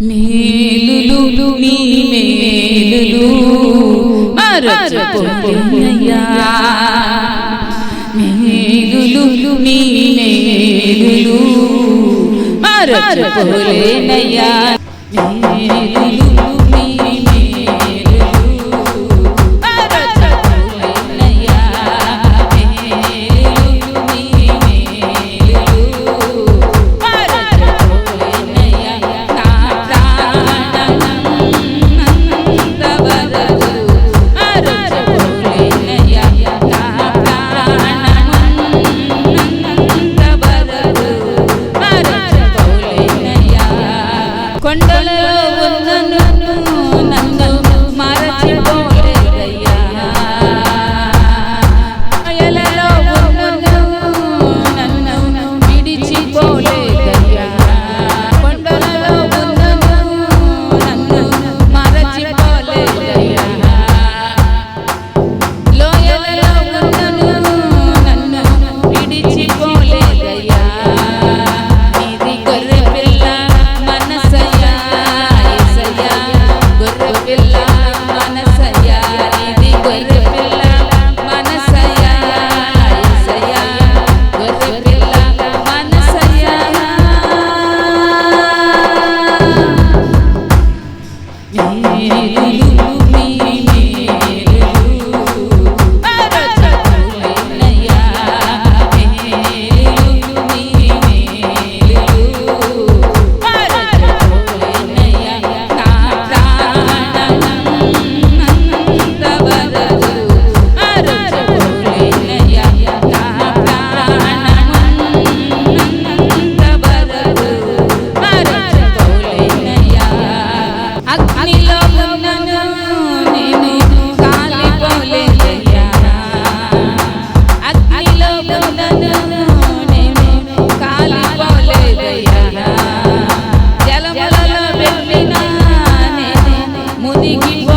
మేలులు మీ మేలులు. మరచిపోయ్యా మేలులు మీ మేలులు. మరచిపోలేనయ్యా మేలులు మీ ಬಂದನು 你。মুদিগির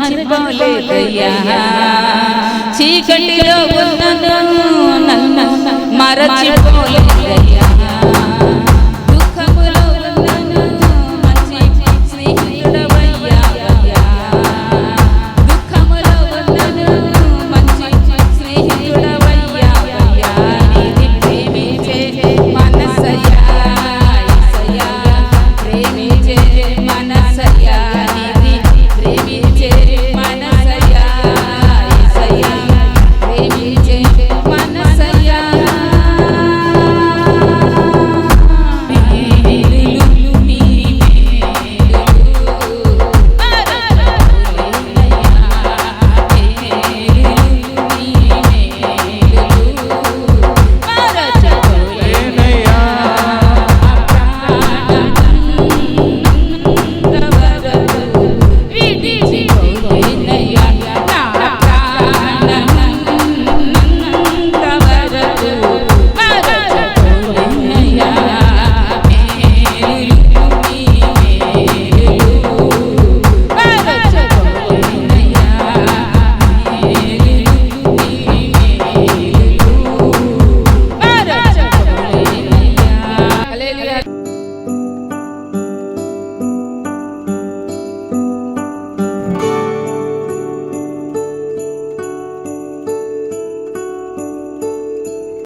మరచిపోలేదయ్యా చీకటిలో ఉన్నను నన్ను మరచిపోలేదయ్యా.